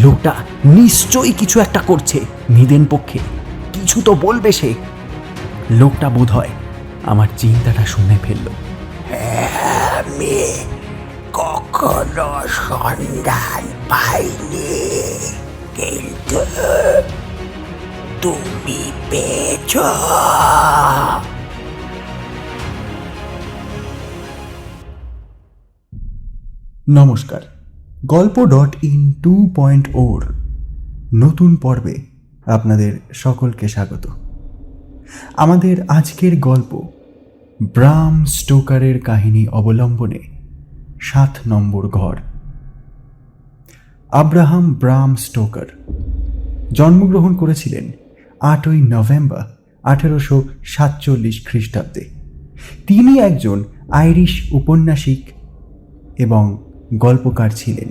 লোকটা নিশ্চয়ই কিছু একটা করছে নিদেন পক্ষে। কিছু তো বলবে সে। লোকটা বোধ হয় আমার চিন্তাটা শুনে ফেলল। আমি কখনো সন্ধান পাইনি কিন্তু তুমি পেয়েছ। নমস্কার। Golpo dot in two point ওর নতুন পর্বে আপনাদের সকলকে স্বাগত। আমাদের আজকের গল্প ব্রাম স্টোকারের কাহিনী অবলম্বনে সাত নম্বর ঘর। আব্রাহাম ব্রাম স্টোকার জন্মগ্রহণ করেছিলেন আটই নভেম্বর আঠেরোশো সাতচল্লিশ খ্রিস্টাব্দে। তিনি একজন আইরিশ উপন্যাসিক এবং গল্পকার ছিলেন।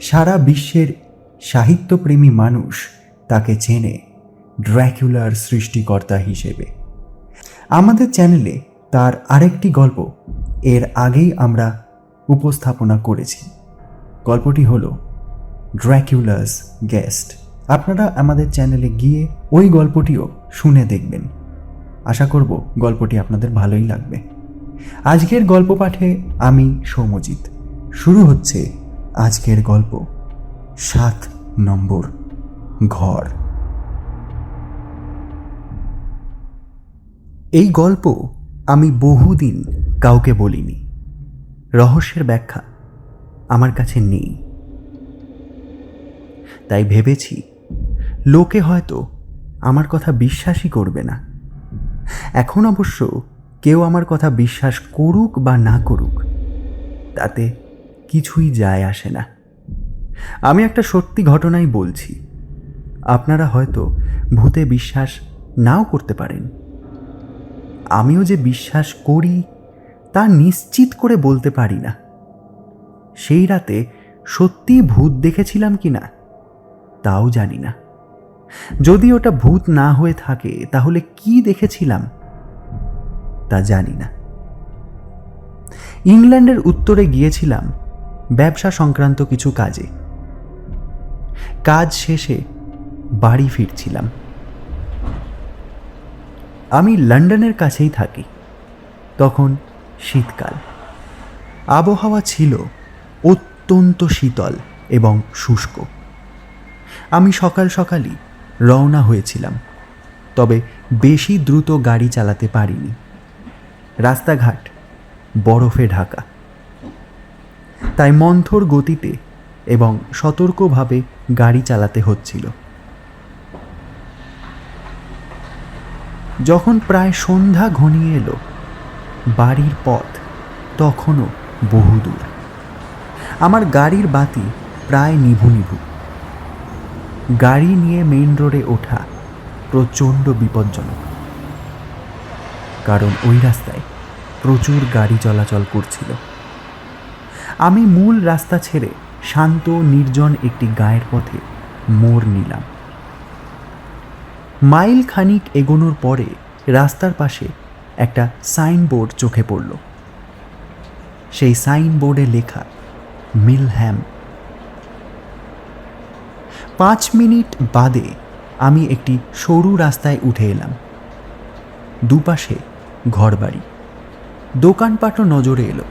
সারা বিশ্বের সাহিত্যপ্রেমী মানুষ তাকে চেনে ড্র্যাকুলার সৃষ্টিকর্তা হিসেবে। আমাদের চ্যানেলে তার আরেকটি গল্প এর আগেই আমরা উপস্থাপনা করেছি। গল্পটি হল ড্র্যাকুলাস গেস্ট। আপনারা আমাদের চ্যানেলে গিয়ে ওই গল্পটিও শুনে দেখবেন। আশা করব গল্পটি আপনাদের ভালোই লাগবে। আজকের গল্প পাঠে আমি সৌমজিৎ শুরু হচ্ছে আজকের গল্প। সাত নম্বর ঘর। এই গল্প আমি বহুদিন কাউকে বলিনি। রহস্যের ব্যাখ্যা আমার কাছে নেই। তাই ভেবেছি, লোকে হয়তো আমার কথা বিশ্বাসই করবে না। এখন অবশ্য কেউ আমার কথা বিশ্বাস করুক বা না করুক, তাতে কিছুই যায় আসে না। আমি একটা সত্যি ঘটনাই বলছি। আপনারা হয়তো ভূতে বিশ্বাস নাও করতে পারেন। আমিও যে বিশ্বাস করি, তা নিশ্চিত করে বলতে পারি না। সেই রাতে সত্যি ভূত দেখেছিলাম কি না, তাও জানি না। যদি ওটা ভূত না হয়ে থাকে, তাহলে কি দেখেছিলাম, তা জানি না। ইংল্যান্ডের উত্তরে গিয়েছিলাম ব্যবসা সংক্রান্ত কিছু কাজে। কাজ শেষে বাড়ি ফিরছিলাম। আমি লন্ডনের কাছেই থাকি। তখন শীতকাল। আবহাওয়া ছিল অত্যন্ত শীতল এবং শুষ্ক। আমি সকাল সকালই রওনা হয়েছিলাম। তবে বেশি দ্রুত গাড়ি চালাতে পারিনি। রাস্তাঘাট বরফে ঢাকা। তাই মন্থর গতিতে এবং সতর্কভাবে গাড়ি চালাতে হচ্ছিল। যখন প্রায় সন্ধ্যা ঘনিয়ে এলো, বাড়ির পথ তখনও বহুদূর। আমার গাড়ির বাতি প্রায় নিভু নিভু। গাড়ি নিয়ে মেইন রোডে ওঠা প্রচণ্ড বিপজ্জনক। কারণ ওই রাস্তায় প্রচুর গাড়ি চলাচল করছিল। আমি মূল রাস্তা ছেড়ে শান্ত নির্জন একটি গায়ের পথে মোড় নিলাম। মাইল খানিক এগোনোর পরে রাস্তার পাশে একটা সাইনবোর্ড চোখে পড়ল। সেই সাইনবোর্ডে লেখা, মিলহ্যাম। পাঁচ মিনিট বাদে আমি একটি সরু রাস্তায় উঠে এলাম। দুপাশে ঘরবাড়ি। দোকানপাটও নজরে এলো।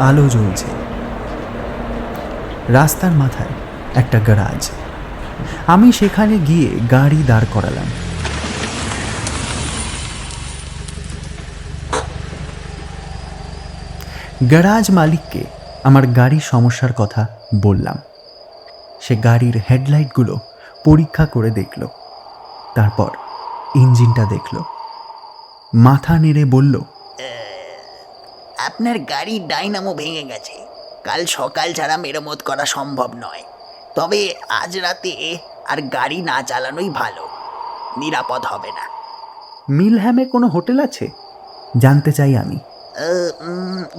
আলো জ্বলছে। রাস্তার মাথায় একটা গ্যারাজ আমি সেখানে গিয়ে গাড়ি দাঁড় করালাম। গ্যারাজ মালিককে আমার গাড়ির সমস্যার কথা বললাম। সে গাড়ির হেডলাইটগুলো পরীক্ষা করে দেখল। তারপর ইঞ্জিনটা দেখল। মাথা নেড়ে বলল আপনার গাড়ির ডাইনামো ভেঙে গেছে। কাল সকাল ছাড়া মেরামত করা সম্ভব নয়। তবে আজ রাতে আর গাড়ি না চালানোই ভালো। নিরাপদ হবে না। মিলহ্যামে কোনো হোটেল আছে? জানতে চাই আমি।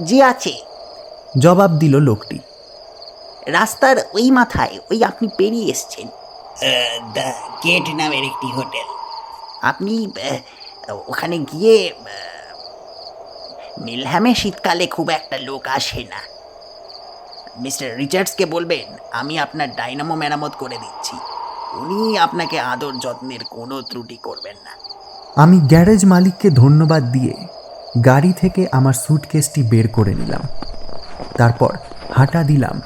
জি আছে। জবাব দিল লোকটি। রাস্তার ওই মাথায় ওই আপনি পেরিয়ে এসছেন। দ্য গেট নামের একটি হোটেল। আপনি ওখানে গিয়ে মিলহ্যামে শীতকালে খুব একটা লোক আসে না। মিস্টার রিচার্ডসকে বলবেন, আমি আপনার ডাইনামো মেরামত করে দিচ্ছি। উনি আপনাকে আদর যত্নের কোনো ত্রুটি করবেন না। আমি গ্যারেজ মালিককে ধন্যবাদ দিয়ে গাড়ি থেকে আমার সুটকেসটি বের করে নিলাম। তারপর হাঁটা দিলাম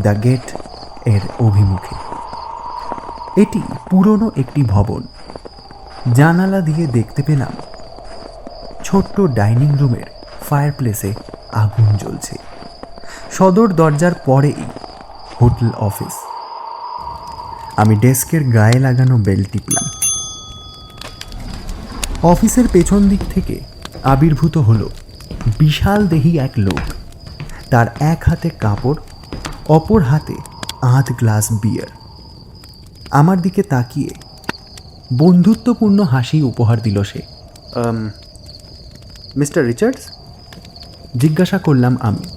দ্য গেটের অভিমুখে। এটি পুরনো একটি ভবন। জানালা দিয়ে দেখতে পেলাম ছোট্ট ডাইনিং রুমের ফায়ারপ্লেসে আগুন জ্বলছে। সদর দরজার পরেই হোটেল অফিস। আমি ডেস্কের গায়ে লাগানো বেল টিপলাম। অফিসের পেছন দিক থেকে আবির্ভূত হলো বিশাল দেহি এক লোক। তার এক হাতে কাপড়, অপর হাতে আধ গ্লাস বিয়ার। আমার দিকে তাকিয়ে বন্ধুত্বপূর্ণ হাসি উপহার দিল সে। Mister Richards? জিজ্ঞাসা করলাম আমি।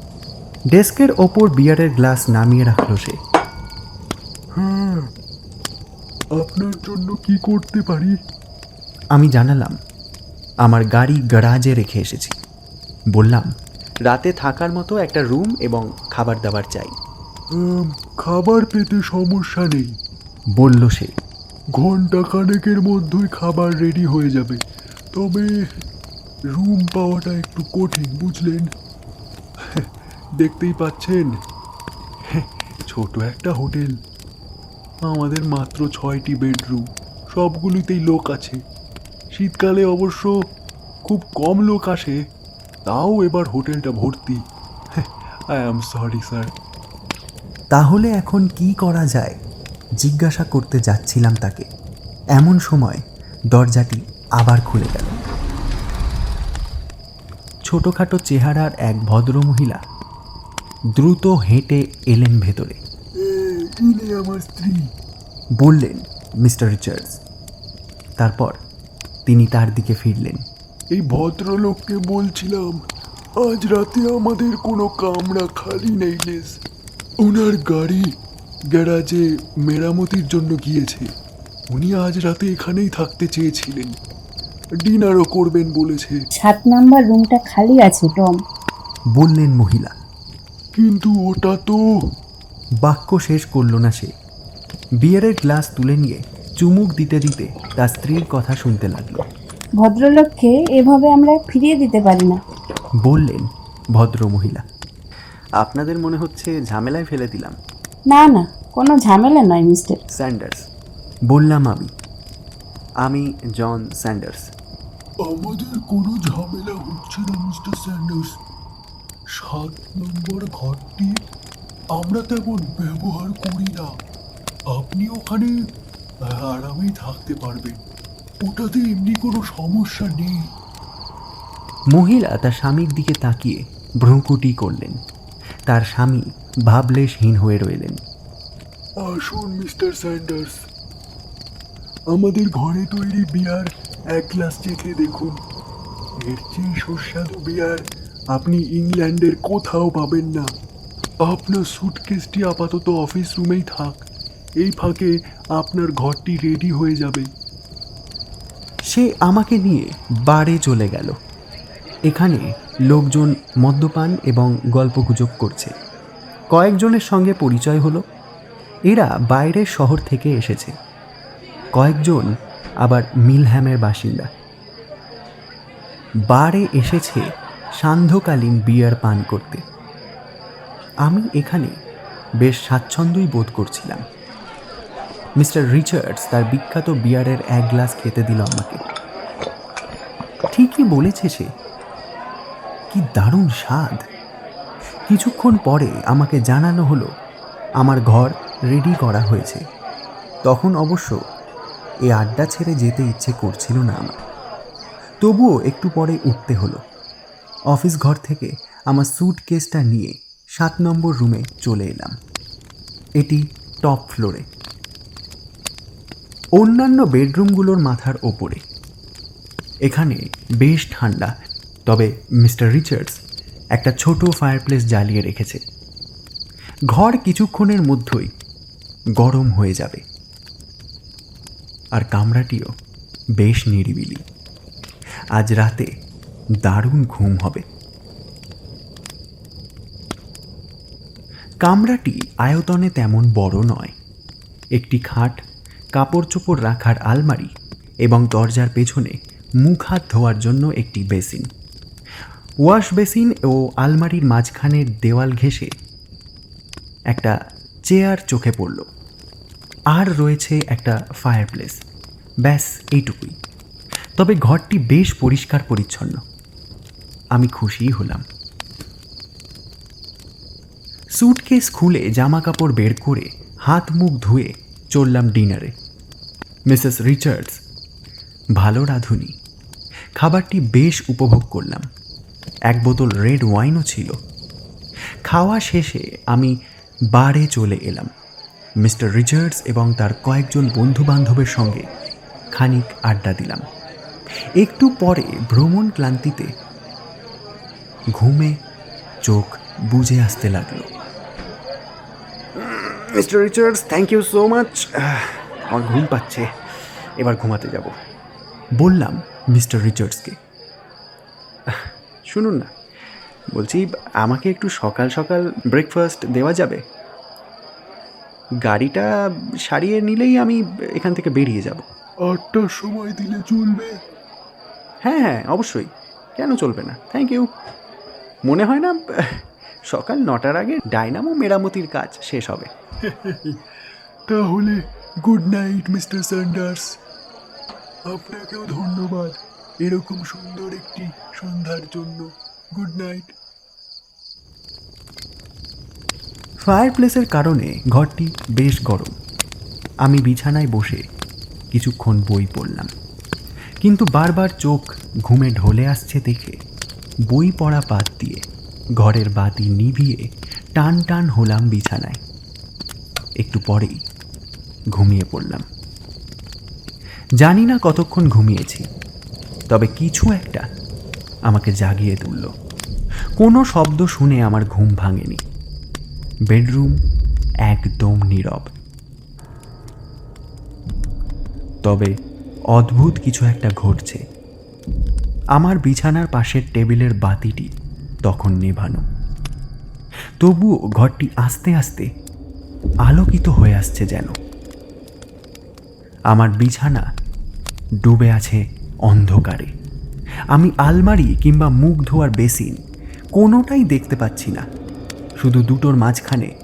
ডেস্কের ওপর বিয়ারের গ্লাস নামিয়ে রাখল সে। আপনার জন্য কি করতে পারি? আমি জানালাম আমার গাড়ি গ্যারাজে রেখে এসেছি। বললাম রাতে থাকার মতো একটা রুম এবং খাবার দাবার চাই। খাবার পেতে সমস্যা নেই। বলল সে। ঘণ্টা খানেকের মধ্যেই খাবার রেডি হয়ে যাবে। তবে রুম পাওয়াটা একটু কঠিন, বুঝলেন? দেখতেই পাচ্ছেন? ছোট একটা হোটেল। আমাদের মাত্র ছয়টি বেডরুম, সবগুলিতেই লোক আছে। শীতকালে অবশ্য খুব কম লোক আসে, তাও এবার হোটেলটা ভর্তি। আই অ্যাম সরি স্যার তাহলে এখন কি করা যায়? জিজ্ঞাসা করতে যাচ্ছিলাম তাকে। এমন সময় দরজাটি আবার খুলে গেল। ছোটোখাটো চেহারার এক ভদ্রমহিলা দ্রুত হেঁটে এলেন ভেতরে। ইনি আমার স্ত্রী। বললেন মিস্টার রিচার্ডস। তারপর তিনি তার দিকে ফিরলেন। এই ভদ্রলোককে বলছিলাম আজ রাতে আমাদের কোনো কামরা খালি নেই লেস ওনার গাড়ি গ্যারাজে মেরামতির জন্য গিয়েছে। উনি আজ রাতে এখানেই থাকতে চেয়েছিলেন। ডিনারও করবেন বলেছে। সাত নাম্বার রুমটা খালি আছে টম। বললেন মহিলা। কিন্তু ওটা তো বাক্য শেষ করল না সে। বিয়ারের গ্লাস তুলে নিয়ে চুমুক দিতে দিতে তার স্ত্রীর কথা শুনতে লাগল। ভদ্রলোককে এভাবে আমরা ফিরিয়ে দিতে পারি না। বললেন ভদ্র মহিলা আপনাদের মনে হচ্ছে ঝামেলায় ফেলে দিলাম? না না কোনো ঝামেলা নয় মিস্টার। স্যান্ডার্স বললাম আমি। আমি জন স্যান্ডার্স। আমাদের কোনো ঝামেলা হচ্ছে না মিস্টার স্যান্ডার্স। সাত নম্বর ঘরটি আমরা তেমন ব্যবহার করি না। আপনি ওখানে আরামেই থাকতে পারবেন। ওটাতে এমনি কোনো সমস্যা নেই। মহিলা তার স্বামীর দিকে তাকিয়ে ভ্রুকুটি করলেন। তার স্বামী ভাবলেশহীন হয়ে রইলেন। আসুন মিস্টার স্যান্ডার্স। আমাদের ঘরে তৈরি বিয়ার এক গ্লাস চেখে দেখুন। এর চেয়ে সুস্বাদু বিয়ার আপনি ইংল্যান্ডের কোথাও পাবেন না। আপনার সুটকেসটি আপাতত অফিস রুমেই থাক। এই ফাঁকে আপনার ঘরটি রেডি হয়ে যাবে। সে আমাকে নিয়ে বারে চলে গেল। এখানে লোকজন মদ্যপান এবং গল্পগুজব করছে। কয়েকজনের সঙ্গে পরিচয় হলো। এরা বাইরের শহর থেকে এসেছে। কয়েকজন আবার মিলহ্যামের বাসিন্দা। বারে এসেছে সান্ধ্যকালীন বিয়ার পান করতে। আমি এখানে বেশ স্বাচ্ছন্দ্যই বোধ করছিলাম। মিস্টার রিচার্ডস তার বিখ্যাত বিয়ারের এক গ্লাস খেতে দিল আমাকে। ঠিকই বলেছে সে। কি দারুণ স্বাদ। কিছুক্ষণ পরে আমাকে জানানো হলো, আমার ঘর রেডি করা হয়েছে। তখন অবশ্য এই আড্ডা ছেড়ে যেতে ইচ্ছে করছিল না আমার। তবুও একটু পরে উঠতে হলো। অফিস ঘর থেকে আমার স্যুট কেসটা নিয়ে সাত নম্বর রুমে চলে এলাম। এটি টপ ফ্লোরে অন্যান্য বেডরুমগুলোর মাথার ওপরে। এখানে বেশ ঠান্ডা, তবে মিস্টার রিচার্ডস একটা ছোট ফায়ারপ্লেস জ্বালিয়ে রেখেছে। ঘর কিছুক্ষণের মধ্যেই গরম হয়ে যাবে। আর কামরাটিও বেশ নিরিবিলি। আজ রাতে দারুণ ঘুম হবে। কামরাটি আয়তনে তেমন বড় নয়। একটি খাট কাপড় চোপড় রাখার আলমারি এবং দরজার পেছনে মুখ হাত ধোয়ার জন্য একটি বেসিন। ওয়াশ বেসিন ও আলমারির মাঝখানের দেওয়াল ঘেঁষে একটা চেয়ার চোখে পড়ল। আর রয়েছে একটা ফায়ারপ্লেস ব্যাস, এইটুকুই। তবে ঘরটি বেশ পরিষ্কার পরিচ্ছন্ন। আমি খুশি হলাম। স্যুটকেস খুলে জামা কাপড় বের করে হাত মুখ ধুয়ে চললাম ডিনারে। মিসেস রিচার্ডস, ভালো রাঁধুনি। খাবারটি বেশ উপভোগ করলাম। এক বোতল রেড ওয়াইনও ছিল। খাওয়া শেষে আমি বারে চলে এলাম। মিস্টার রিচার্ডস এবং তার কয়েকজন বন্ধু বান্ধবের সঙ্গে খানিক আড্ডা দিলাম। একটু পরে ভ্রমণ ক্লান্তিতে ঘুমে চোখ বুঝে আসতে লাগল। Mister Richards thank you so much আমার ঘুম পাচ্ছে। এবার ঘুমাতে যাব। বললাম মিস্টার রিচার্ডসকে। শুনুন না বলছি আমাকে একটু সকাল সকাল ব্রেকফাস্ট দেওয়া যাবে? গাড়িটা সারিয়ে নিলেই আমি এখান থেকে বেরিয়ে যাব। আটটার সময় দিলে চলবে। হ্যাঁ হ্যাঁ অবশ্যই। কেন চলবে না? থ্যাংক ইউ মনে হয় না সকাল নটার আগে ডাইনামো মেরামতির কাজ শেষ হবে। তাহলে গুড নাইট মিস্টার স্যান্ডার্স। আপনাকেও ধন্যবাদ এরকম সুন্দর একটি সন্ধ্যার জন্য। Good night. ফায়ারপ্লেসের কারণে ঘরটি বেশ গরম। আমি বিছানায় বসে কিছুক্ষণ বই পড়লাম। কিন্তু বারবার চোখ ঘুমে ঢলে আসছে দেখে বই পড়া বাদ দিয়ে ঘরের বাতি নিভিয়ে টান টান হলাম বিছানায়। একটু পরেই ঘুমিয়ে পড়লাম। জানি না কতক্ষণ ঘুমিয়েছি, তবে কিছু একটা আমাকে জাগিয়ে তুলল। কোনো শব্দ শুনে আমার ঘুম ভাঙেনি। বেডরুম একদম নীরব। তবে অদ্ভুত কিছু একটা ঘটছে। আমার বিছানার পাশের টেবিলের বাতিটি তখন নেভানো। তবুও ঘরটি আস্তে আস্তে আলোকিত হয়ে আসছে যেন। আমার বিছানা ডুবে আছে অন্ধকারে। আমি আলমারি কিংবা মুখ ধোয়ার বেসিন কোনোটাই দেখতে পাচ্ছি না। শুধু দুটোর মাঝখানে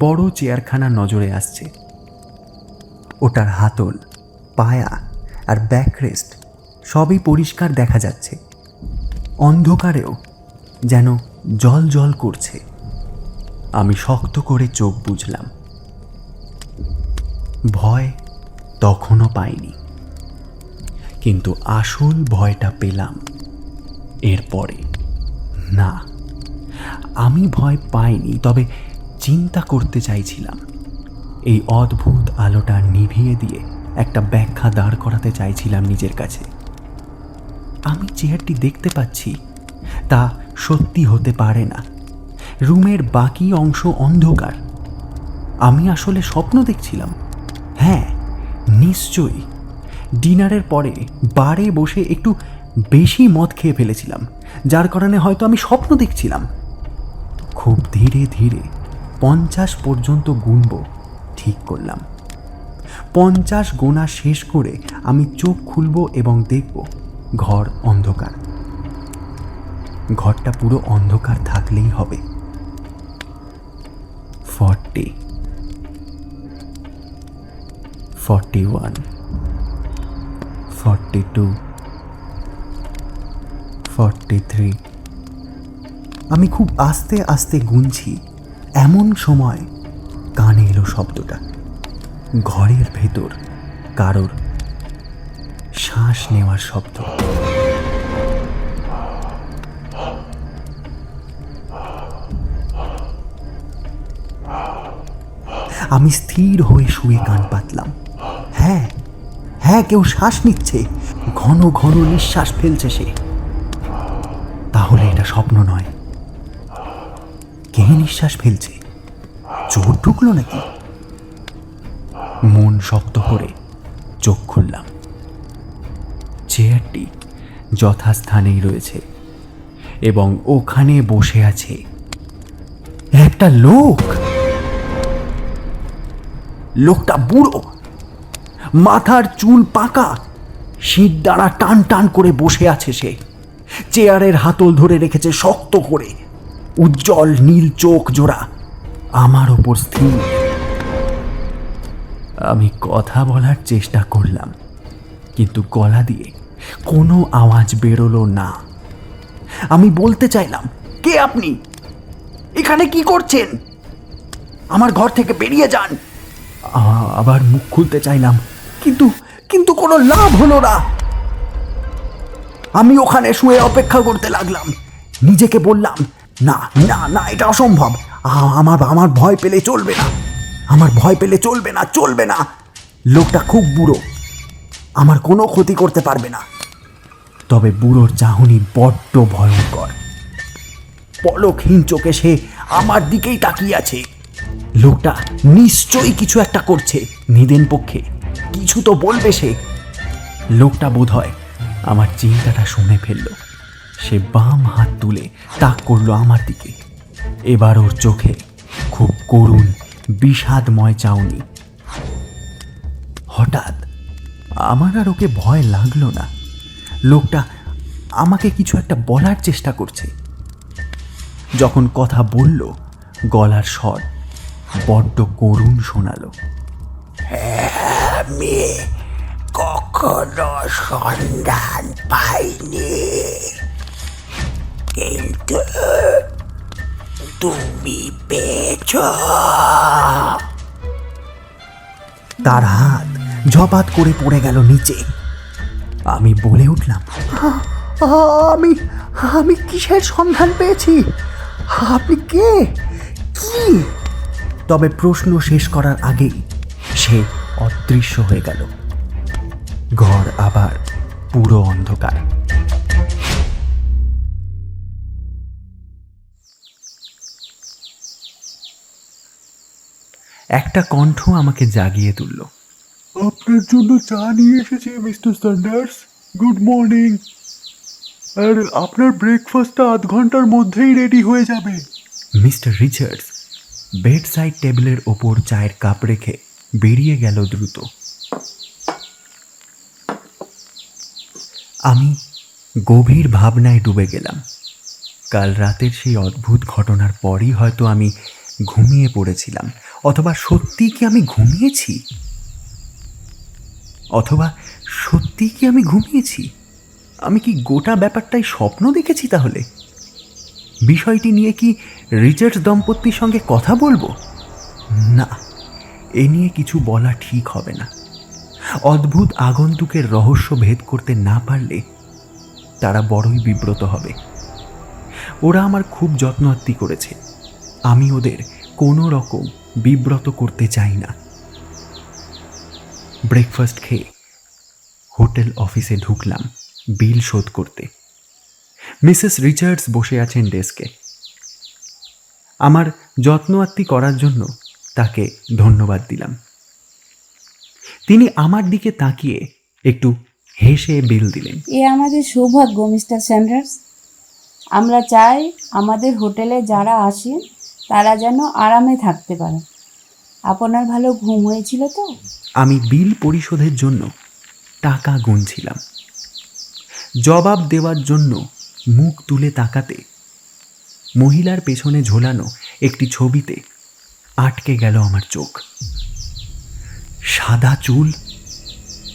বড় চেয়ারখানা নজরে আসছে। ওটার হাতল, পায়া আর ব্যাকরেস্ট সবই পরিষ্কার দেখা যাচ্ছে। অন্ধকারেও যেন জল জল করছে। আমি শক্ত করে চোখ বুঝলাম। ভয় তখনও পাইনি। কিন্তু আসল ভয়টা পেলাম। এরপরে না। আমি ভয় পাইনি, তবে চিন্তা করতে চাইছিলাম। এই অদ্ভুত আলোটা নিভিয়ে দিয়ে একটা ব্যাখ্যা দাঁড় করাতে চাইছিলাম নিজের কাছে। আমি চেয়ারটি দেখতে পাচ্ছি, তা সত্যি হতে পারে না। রুমের বাকি অংশ অন্ধকার। আমি আসলে স্বপ্ন দেখছিলাম। হ্যাঁ নিশ্চয়ই। ডিনারের পরে বারে বসে একটু বেশি মদ খেয়ে ফেলেছিলাম, যার কারণে হয়তো আমি স্বপ্ন দেখছিলাম। খুব ধীরে ধীরে পঞ্চাশ পর্যন্ত গুনব, ঠিক করলাম। পঞ্চাশ গোনা শেষ করে আমি চোখ খুলব এবং দেখব ঘর অন্ধকার। ঘরটা পুরো অন্ধকার থাকলেই হবে। Forty. Forty one. Forty two. Forty three. আমি খুব আস্তে আস্তে গুনছি। এমন সময় কানে এলো শব্দটা। ঘরের ভেতর কারোর শ্বাস নেওয়ার শব্দ। আমি স্থির হয়ে শুয়ে কান পাতলাম। হ্যাঁ হ্যাঁ কেউ শ্বাস নিচ্ছে। ঘন ঘন নিঃশ্বাস ফেলছে সে। তাহলে এটা স্বপ্ন নয়। কে নিঃশ্বাস ফেলছে। চোর ঢুকলো নাকি? মন শক্ত করে চোখ খুললাম। চেয়ারটি যথাস্থানেই রয়েছে এবং ওখানে বসে আছে একটা লোক। লোকটা বুড়ো, মাথার চুল পাকা শীত দ্বারা টান টান করে বসে আছে সে। চেয়ারের হাতল ধরে রেখেছে শক্ত করে। উজ্জ্বল নীল চোখ জোড়া আমার ওপর স্থির। আমি কথা বলার চেষ্টা করলাম, কিন্তু গলা দিয়ে কোনো আওয়াজ বেরোলো না। আমি বলতে চাইলাম, কে আপনি? এখানে কি করছেন? আমার ঘর থেকে বেরিয়ে যান। আবার মুখ খুলতে চাইলাম, কিন্তু কিন্তু কোনো লাভ হলো না। আমি ওখানে শুয়ে অপেক্ষা করতে লাগলাম। নিজেকে বললাম না না না, এটা অসম্ভব। আমার আমার ভয় পেলে চলবে না। আমার ভয় পেলে চলবে না চলবে না। লোকটা খুব বুড়ো। আমার কোনো ক্ষতি করতে পারবে না। তবে বুড়োর চাহনি বড্ড ভয়ঙ্কর। পলকহীন চোখে সে আমার দিকেই তাকিয়ে আছে। লোকটা নিশ্চয়ই কিছু একটা করছে নিদেন পক্ষে। কিছু তো বলবে সে। লোকটা বোধ হয় আমার চিন্তাটা শুনে ফেলল। সে বাম হাত তুলে তাক করল আমার দিকে। এবার ওর চোখে খুব করুণ, বিষাদময় চাউনি। হঠাৎ আমার আর ওকে ভয় লাগল না। লোকটা আমাকে কিছু একটা বলার চেষ্টা করছে। যখন কথা বলল, গলার স্বর বড্ড করুণ শোনালো। আমি কখনো সন্ধান পাইনি। কিন্তু তুমি পেয়েছ। তার হাত ঝপাত করে পড়ে গেল নিচে। আমি বলে উঠলাম, আমি আমি কিসের সন্ধান পেয়েছি? আপনি কে? কি? তবে প্রশ্ন শেষ করার আগেই সে অদৃশ্য হয়ে গেল। ঘর আবার পুরো অন্ধকার। একটা কণ্ঠ আমাকে জাগিয়ে তুলল। আপনার জন্য চা নিয়ে এসেছি মিস্টার স্যান্ডার্স গুড মর্নিং। আর আপনার ব্রেকফাস্টটা আধ ঘণ্টার মধ্যেই রেডি হয়ে যাবে। মিস্টার রিচার্ডস বেড সাইড টেবিলের ওপর চায়ের কাপ রেখে বেরিয়ে গেল দ্রুত। আমি গভীর ভাবনায় ডুবে গেলাম। কাল রাতের সেই অদ্ভুত ঘটনার পরই হয়তো আমি ঘুমিয়ে পড়েছিলাম। অথবা সত্যি কি আমি ঘুমিয়েছি? অথবা সত্যি কি আমি ঘুমিয়েছি? আমি কি গোটা ব্যাপারটাই স্বপ্ন দেখেছি তাহলে? বিষয়টি নিয়ে কি রিচার্ড দম্পতির সঙ্গে কথা বলব? না, এ নিয়ে কিছু বলা ঠিক হবে না। অদ্ভুত আগন্তুকের রহস্য ভেদ করতে না পারলে তারা বড়ই বিব্রত হবে। ওরা আমার খুব যত্নআত্তি করেছে। আমি ওদের কোনো রকম বিব্রত করতে চাই না। ব্রেকফাস্ট খেয়ে হোটেল অফিসে ঢুকলাম, বিল শোধ করতে। মিসেস রিচার্ডস বসে আছেন ডেস্কে। আমার যত্ন আত্মি করার জন্য তাকে ধন্যবাদ দিলাম। তিনি আমার দিকে তাকিয়ে একটু হেসে বিল দিলেন। এ আমাদের সৌভাগ্য, মিস্টার স্যান্ডার্স। আমরা চাই আমাদের হোটেলে যারা আসেন তারা যেন আরামে থাকতে পারে। আপনার ভালো ঘুম হয়েছিল তো? আমি বিল পরিশোধের জন্য টাকা গুনছিলাম। জবাব দেওয়ার জন্য মুখ তুলে তাকাতে মহিলার পেছনে ঝোলানো একটি ছবিতে আটকে গেল আমার চোখ। সাদা চুল,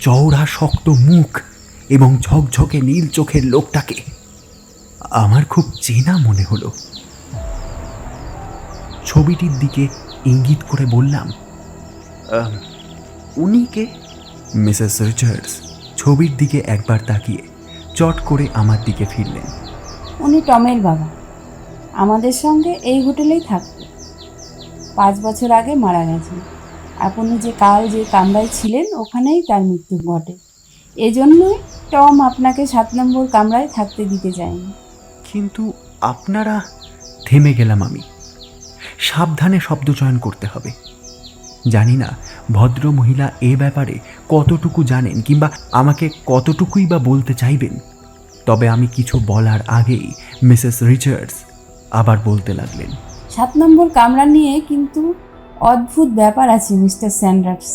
চওড়া শক্ত মুখ এবং ঝকঝকে নীল চোখের লোকটাকে আমার খুব চেনা মনে হলো। ছবিটির দিকে ইঙ্গিত করে বললাম "আম, উনি কে? মিসেস রিচার্ডস ছবির দিকে একবার তাকিয়ে চট করে আমার দিকে ফিরলেন। উনি টমের বাবা। আমাদের সঙ্গে এই হোটেলেই থাকতো পাঁচ বছর আগে মারা গেছেন। আপনি যে কাল যে কামরায় ছিলেন ওখানেই তার মৃত্যু ঘটে। এজন্যই টম আপনাকে সাত নম্বর কামরায় থাকতে দিতে চায়নি কিন্তু আপনারা থেমে গেলাম আমি। সাবধানে শব্দ চয়ন করতে হবে। জানি না ভদ্র মহিলা এ ব্যাপারে কতটুকু জানেন কিংবা আমাকে কতটুকুই বা বলতে চাইবেন। তবে আমি কিছু বলার আগেই মিসেস রিচার্ডস আবার বলতে লাগলেন। সাত নম্বর কামরা নিয়ে কিন্তু অদ্ভুত ব্যাপার আছে মিস্টার স্যান্ডার্স।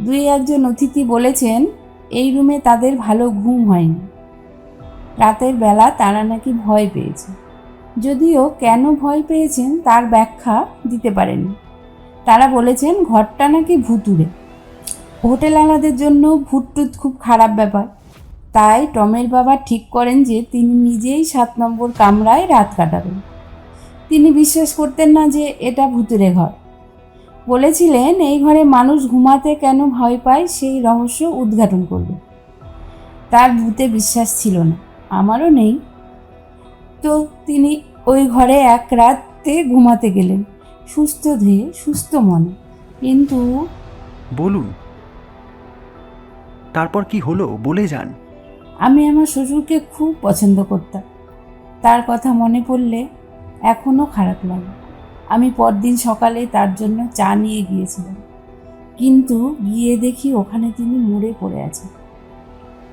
দুই একজন অতিথি বলেছেন, এই রুমে তাদের ভালো ঘুম হয়নি। রাতের বেলা তারা নাকি ভয় পেয়েছে। যদিও কেন ভয় পেয়েছেন তার ব্যাখ্যা দিতে পারেনি। তারা বলেছেন, ঘরটা নাকি ভুতুরে হোটেল আলাদের জন্য ভুটটুত খুব খারাপ ব্যাপার। তাই টমের বাবা ঠিক করেন যে তিনি নিজেই সাত নম্বর কামরায় রাত কাটাবেন। তিনি বিশ্বাস করতেন না যে এটা ভুতুরে ঘর। বলেছিলেন, এই ঘরে মানুষ ঘুমাতে কেন ভয় পায় সেই রহস্য উদ্ঘাটন করবে। তার ভূতে বিশ্বাস ছিল না, আমারও নেই। তো তিনি ওই ঘরে এক রাতে ঘুমাতে গেলেন। সুস্থ ধুয়ে সুস্থ মনে। কিন্তু বলুন। তারপর কি হলো বলে যান। আমি আমার শ্বশুরকে খুব পছন্দ করতাম। তার কথা মনে পড়লে এখনও খারাপ লাগে। আমি পরদিন সকালে তার জন্য চা নিয়ে গিয়েছিলাম। কিন্তু গিয়ে দেখি ওখানে তিনি মরে পড়ে আছেন।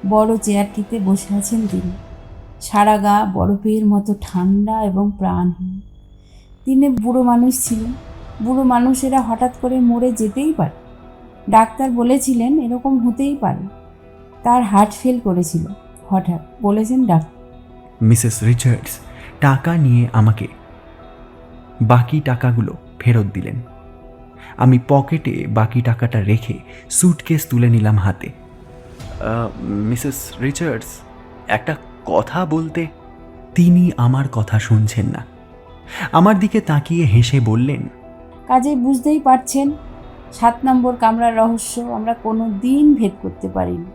বড় চেয়ারটিতে বসে আছেন তিনি। সারা গা বরফের মতো ঠান্ডা এবং প্রাণহীন। তিনি বুড়ো মানুষ ছিলেন বুড়ো মানুষেরা হঠাৎ করে মরে যেতেই পারে। ডাক্তার বলেছিলেন এরকম হতেই পারে। তার হার্ট ফেল করেছিল। হঠাৎ বলেছেন ডাক্তার। মিসেস রিচার্ডস, টাকা নিয়ে আমাকে বাকি টাকাগুলো ফেরত দিলেন। আমি পকেটে বাকি টাকাটা রেখে সুটকেস তুলে নিলাম হাতে। মিসেস রিচার্ডস, একটা কথা বলতে তিনি আমার কথা শুনছেন না। আমার দিকে তাকিয়ে হেসে বললেন কাজে বুঝতেই পারছেন সাত নম্বর কামরার রহস্য আমরা কোনো দিন ভেদ করতে পারিনি।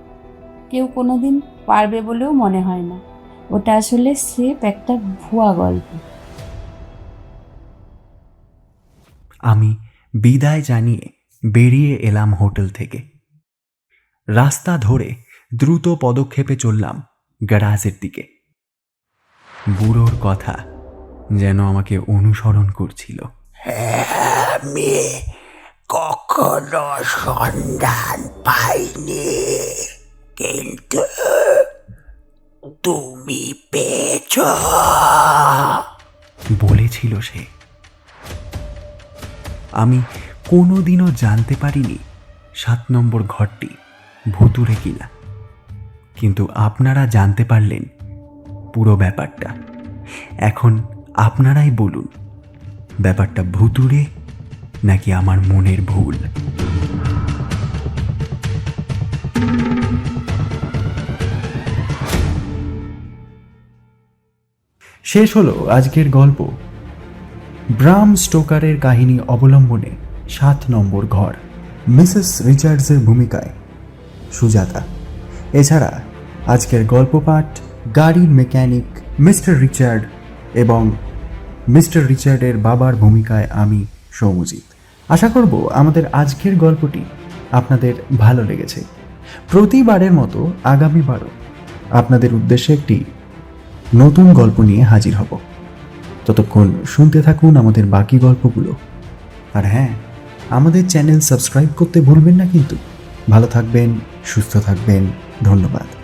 কেউ কোনো দিন পারবে বলেও মনে হয় না। ওটা আসলে স্রেফ একটা ভুয়া গল্প। আমি বিদায় জানিয়ে বেরিয়ে এলাম হোটেল থেকে। রাস্তা ধরে দ্রুত পদক্ষেপে চললাম। গ্যারাজের দিকে। বুড়োর কথা যেন আমাকে অনুসরণ করছিল। আমি কখনো সন্ধান পাইনি কিন্তু তুমি পেয়েছ। বলেছিল সে। আমি কোনোদিনও জানতে পারিনি সাত নম্বর ঘরটি ভুতুরে কিনা। কিন্তু আপনারা জানতে পারলেন পুরো ব্যাপারটা। এখন আপনারাই বলুন, ব্যাপারটা ভুতুরে নাকি আমার মনের ভুল? শেষ হলো আজকের গল্প। ব্রাম স্টোকারের কাহিনী অবলম্বনে সাত নম্বর ঘর, মিসেস রিচার্ডসের ভূমিকায়। সুজাতা, এছাড়া আজকের গল্প পাঠ গাড়ির মেকানিক মিস্টার রিচার্ড এবং মিস্টার রিচার্ডের বাবার ভূমিকায় আমি, সৌমজিৎ। আশা করব আমাদের আজকের গল্পটি আপনাদের ভালো লেগেছে। প্রতিবারের মতো আগামীবারও আপনাদের উদ্দেশ্যে একটি নতুন গল্প নিয়ে হাজির হব। ততক্ষণ শুনতে থাকুন আমাদের বাকি গল্পগুলো। আর হ্যাঁ আমাদের চ্যানেল সাবস্ক্রাইব করতে ভুলবেন না কিন্তু। ভালো থাকবেন, সুস্থ থাকবেন। ধন্যবাদ।